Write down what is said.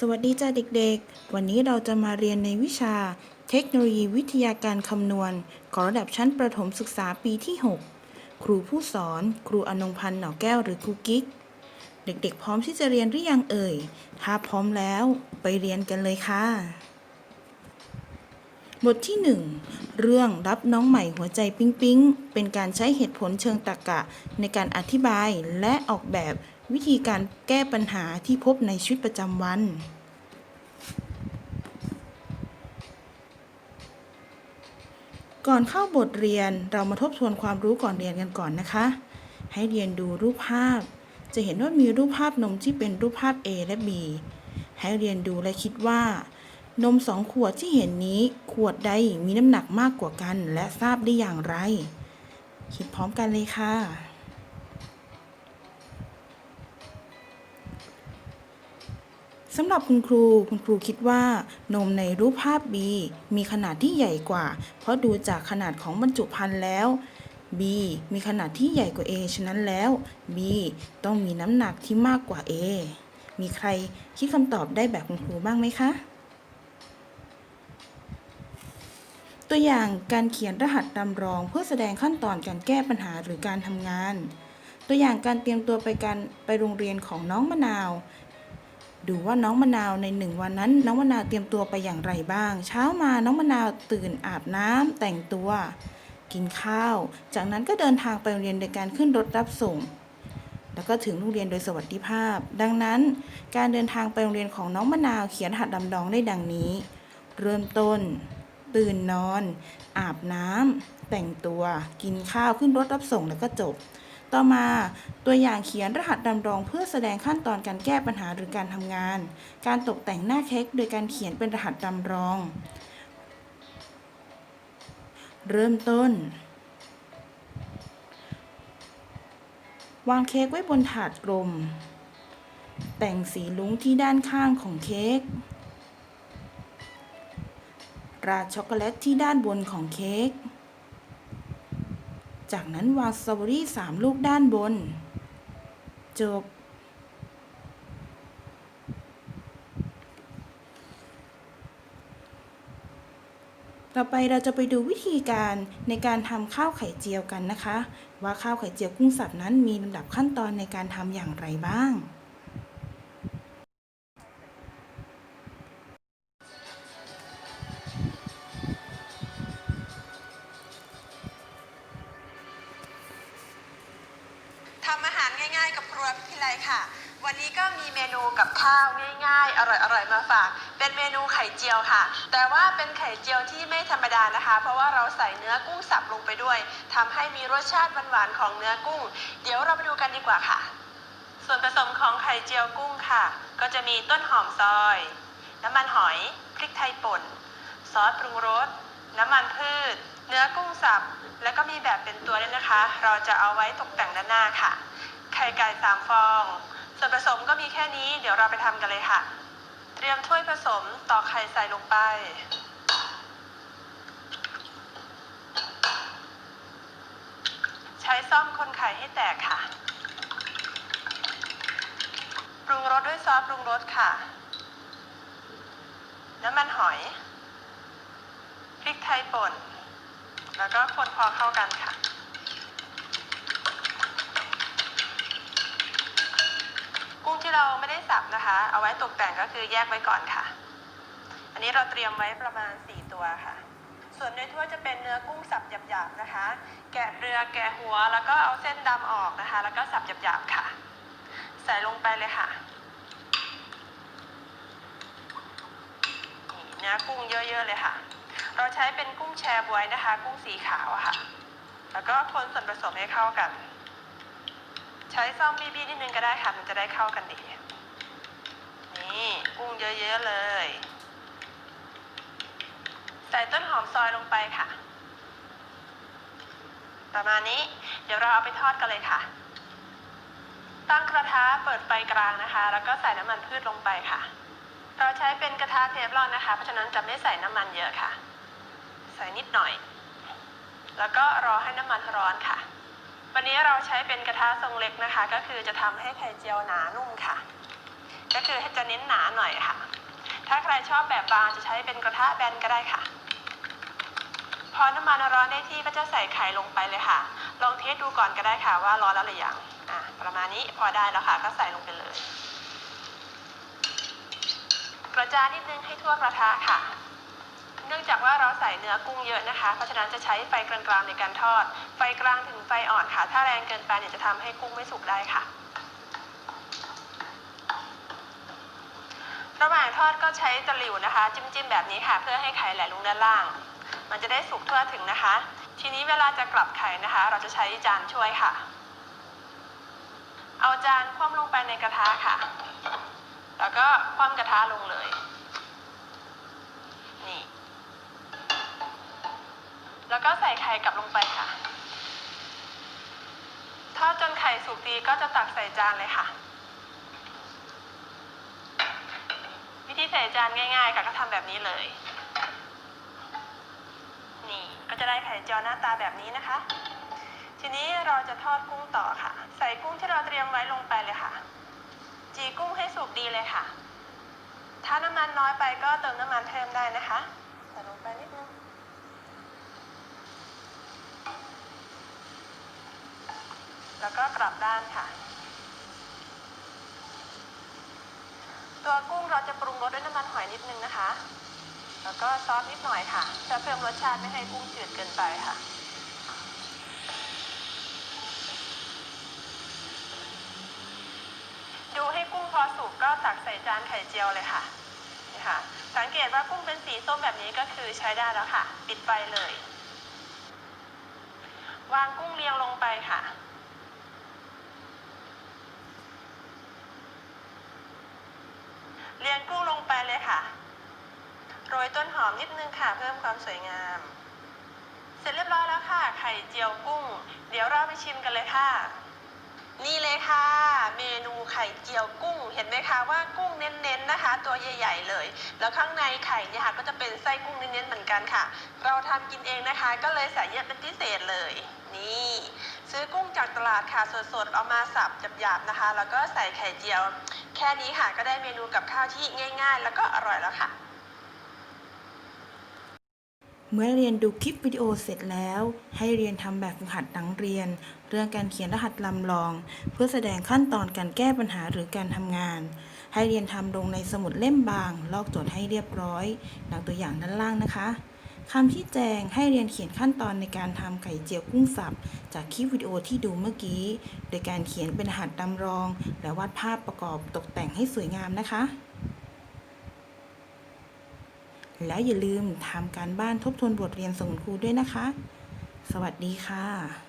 สวัสดีจ้าเด็กๆ วันนี้เราจะมาเรียนในวิชา เทคโนโลยีวิทยาการคำนวณของระดับชั้นประถมศึกษาปีที่ 6 ครูผู้สอน ครูอนงพันธ์หน่อแก้วหรือครูกิ๊ก เด็กๆ พร้อมที่จะเรียนหรือยังเอ่ย ถ้าพร้อมแล้วไปเรียนกันเลยค่ะ บทที่ 1 เรื่องรับน้องใหม่หัวใจปิ๊งปิ๊งเป็นการใช้เหตุผลเชิงตรรกะในการอธิบายและออกแบบ วิธีการแก้ปัญหาที่พบในชีวิตประจำวัน ก่อนเข้าบทเรียนเรามาทบทวนความรู้ก่อนเรียนกันก่อนนะคะ ให้เรียนดูรูปภาพ จะเห็นว่ามีรูปภาพนมที่เป็นรูปภาพ A และ B ให้เรียนดูและคิดว่า นมสองขวดที่เห็นนี้ขวดใดมีน้ำหนักมากกว่ากัน และทราบได้อย่างไร คิดพร้อมกันเลยค่ะ สำหรับคุณครูคุณครูคิดว่านมในรูปภาพ B มีขนาดที่ใหญ่กว่า เพราะดูจากขนาดของบรรจุภัณฑ์แล้ว B มีขนาดที่ใหญ่กว่า A ฉะนั้นแล้ว B ต้องมีน้ำหนักที่มากกว่า A มีใครคิดคำตอบได้แบบคุณครูบ้างไหมคะ ตัวอย่างการเขียนรหัสตำรองเพื่อแสดงขั้นตอนการแก้ปัญหาหรือการทำงาน ตัวอย่างการเตรียมตัวไปการไปโรงเรียนของน้องมะนาว ดูว่าน้องมะนาวในหนึ่งวันนั้น น้องมะนาวเตรียมตัวไปอย่างไรบ้าง เช้ามาน้องมะนาวตื่นอาบน้ำแต่งตัว กินข้าว จากนั้นก็เดินทางไปโรงเรียนโดยการขึ้นรถรับส่ง แล้วก็ถึงโรงเรียนโดยสวัสดิภาพ ดังนั้น การเดินทางไปโรงเรียนของน้องมะนาวเขียนหัสดำดองได้ดังนี้ เริ่มต้น ตื่นนอน อาบน้ำแต่งตัว กินข้าวขึ้นรถรับส่งแล้วก็จบ ต่อมาตัวอย่างเขียนรหัสดำรองเพื่อแสดงขั้นตอนการแก้ปัญหาหรือการทำงาน การตกแต่งหน้าเค้กโดยการเขียนเป็นรหัสดำรองเริ่มต้น วางเค้กไว้บนถาดกลม แต่งสีลุ้งที่ด้านข้างของเค้กราดช็อกโกแลตที่ด้านบนของเค้ก จากนั้นวางสตรอเบอรี่สามลูกด้านบน จบ ต่อไปเราจะไปดูวิธีการในการทำข้าวไข่เจียวกันนะคะ ว่าข้าวไข่เจียวกุ้งสับนั้นมีลำดับขั้นตอนในการทำอย่างไรบ้างายๆกับครัวพิไลค่ะ วันนี้ก็มีเมนูกับข้าวง่ายๆ อร่อยๆมาฝาก เป็นเมนูไข่เจียวค่ะ แต่ว่าเป็นไข่เจียวที่ไม่ธรรมดานะคะ เพราะว่าเราใส่เนื้อกุ้งสับลงไปด้วยทำให้มีรสชาติหวานๆของเนื้อกุ้ง เดี๋ยวเราไปดูกันดีกว่าค่ะ ส่วนผสมของไข่เจียวกุ้งค่ะ ก็จะมีต้นหอมซอย น้ำมันหอย พริกไทยป่น ซอสปรุงรส น้ำมันพืช เนื้อกุ้งสับ แล้วก็มีแบบเป็นตัวด้วยนะคะ เราจะเอาไว้ตกแต่งด้านหน้าค่ะ ไข่ไก่สามฟอง ส่วนผสมก็มีแค่นี้ เดี๋ยวเราไปทำกันเลยค่ะ เตรียมถ้วยผสมตอกไข่ใส่ลงไป ใช้ซ่อมคนไข่ให้แตกค่ะ ปรุงรสด้วยซอสปรุงรสค่ะ น้ำมันหอย พริกไทยป่น แล้วก็คนพอเข้ากันค่ะ กุ้งที่เราไม่ได้สับนะคะ เอาไว้ตกแต่งก็คือแยกไว้ก่อนค่ะ อันนี้เราเตรียมไว้ประมาณ 4 ตัวค่ะ ส่วนในถ้วยจะเป็นเนื้อกุ้งสับหยาบๆนะคะ แกะเรือแกะหัว แล้วก็เอาเส้นดำออกนะคะ แล้วก็สับหยาบๆค่ะ ใส่ลงไปเลยค่ะนี่เนื้อกุ้งเยอะๆเลยค่ะ เราใช้เป็นกุ้งแชบวยนะคะ กุ้งสีขาวค่ะ แล้วก็คนส่วนผสมให้เข้ากัน ใช้ซ่อมบีๆนิดนึงก็ได้ค่ะ มันจะได้เข้ากันดี นี่กุ้งเยอะๆเลย ใส่ต้นหอมซอยลงไปค่ะ ประมาณนี้ เดี๋ยวเราเอาไปทอดกันเลยค่ะ ตั้งกระทะเปิดไฟกลางนะคะ แล้วก็ใส่น้ำมันพืชลงไปค่ะ เราใช้เป็นกระทะเทฟลอนนะคะ เพราะฉะนั้นจะไม่ใส่น้ำมันเยอะค่ะ ใส่นิดหน่อย แล้วก็รอให้น้ำมันร้อนค่ะ วันนี้เราใช้เป็นกระทะทรงเล็กนะคะ ก็คือจะทำให้ไข่เจียวหนานุ่มค่ะ ก็คือจะเน้นหนาหน่อยค่ะ ถ้าใครชอบแบบบางจะใช้เป็นกระทะแบนก็ได้ค่ะ พอน้ำมันร้อนได้ที่ก็จะใส่ไข่ลงไปเลยค่ะ ลองเทสดูก่อนก็ได้ค่ะว่าร้อนแล้วหรือยังอะประมาณนี้พอได้แล้วค่ะ ก็ใส่ลงไปเลย กระจายนิดนึงให้ทั่วกระทะค่ะ เนื่องจากว่าเราใส่เนื้อกุ้งเยอะนะคะ เพราะฉะนั้นจะใช้ไฟกลางๆในการทอด ไฟกลางถึงไฟอ่อนค่ะ ถ้าแรงเกินไปเนี่ยจะทำให้กุ้งไม่สุกได้ค่ะ ระหว่างทอดก็ใช้ตะหลิวนะคะ จิ้มๆแบบนี้ค่ะ เพื่อให้ไข่ไหลลงด้านล่าง มันจะได้สุกทั่วถึงนะคะ ทีนี้เวลาจะกลับไข่นะคะ เราจะใช้จานช่วยค่ะ เอาจานคว่ำลงไปในกระทะค่ะ แล้วก็คว่ำกระทะลงเลยนี่ แล้วก็ใส่ไข่กลับลงไปค่ะ ทอดจนไข่สุกดีก็จะตักใส่จานเลยค่ะ วิธีใส่จานง่ายๆ ค่ะก็ทำแบบนี้เลย นี่ก็จะได้ไข่เจียวหน้าตาแบบนี้นะคะ ทีนี้เราจะทอดกุ้งต่อค่ะ ใส่กุ้งที่เราเตรียมไว้ลงไปเลยค่ะ จีกุ้งให้สุกดีเลยค่ะ ถ้าน้ำมันน้อยไปก็เติมน้ำมันเพิ่มได้นะคะใส่ลงไปนิดนึง แล้วก็กลับด้านค่ะ ตัวกุ้งเราจะปรุงรสด้วยน้ำมันหอยนิดนึงนะคะ แล้วก็ซอสนิดหน่อยค่ะจะเพิ่มรสชาติไม่ให้กุ้งจืดเกินไปค่ะ ดูให้กุ้งพอสุกก็ตักใส่จานไข่เจียวเลยค่ะนี่ค่ะ สังเกตว่ากุ้งเป็นสีส้มแบบนี้ก็คือใช้ได้แล้วค่ะ ปิดไฟเลยวางกุ้งเรียงลงไปค่ะ เรียงกุ้ง ยค่ะ โรยต้นหอมนิดนึงค่ะ เพิ่มความสวยงาม เสร็จเรียบร้อยแล้วค่ะ ไข่เจียวกุ้ง เดี๋ยวเราไปชิมกันเลยค่ะ นี่เลยค่ะ เมนูไข่เจียวกุ้ง เห็นไหมคะว่ากุ้งเน้นๆนะคะ ตัวใหญ่ ๆ เลย แล้วข้างในไข่เนี่ยค่ะก็จะเป็นไส้กุ้งเน้นๆเหมือนกันค่ะ เราทำกินเองนะคะ ก็เลยใส่เยอะเป็นพิเศษเลย นี่ซื้อกุ้งจากตลาดค่ะสดๆเอามาสับหยาบๆนะคะ แล้วก็ใส่ไข่เจียว แค่นี้ค่ะก็ได้เมนูกับข้าวที่ง่ายๆ แล้วก็อร่อยแล้วค่ะ เมื่อเรียนดูคลิปวิดีโอเสร็จแล้ว ให้เรียนทำแบบฝึกหัดหลังเรียน เรื่องการเขียนรหัสลำลอง เพื่อแสดงขั้นตอนการแก้ปัญหาหรือการทำงาน ให้เรียนทำลงในสมุดเล่มบาง ลอกโจทย์ให้เรียบร้อย ดังตัวอย่างด้านล่างนะคะ คำที่แจงให้เรียนเขียนขั้นตอนในการทำไข่เจียวกุ้งสับ จากคลิปวิดีโอที่ดูเมื่อกี้ โดยการเขียนเป็นหัดดำรอง และวาดภาพประกอบตกแต่งให้สวยงามนะคะ แล้วอย่าลืมทำการบ้านทบทวนบทเรียนส่งคุณครูด้วยนะคะ สวัสดีค่ะ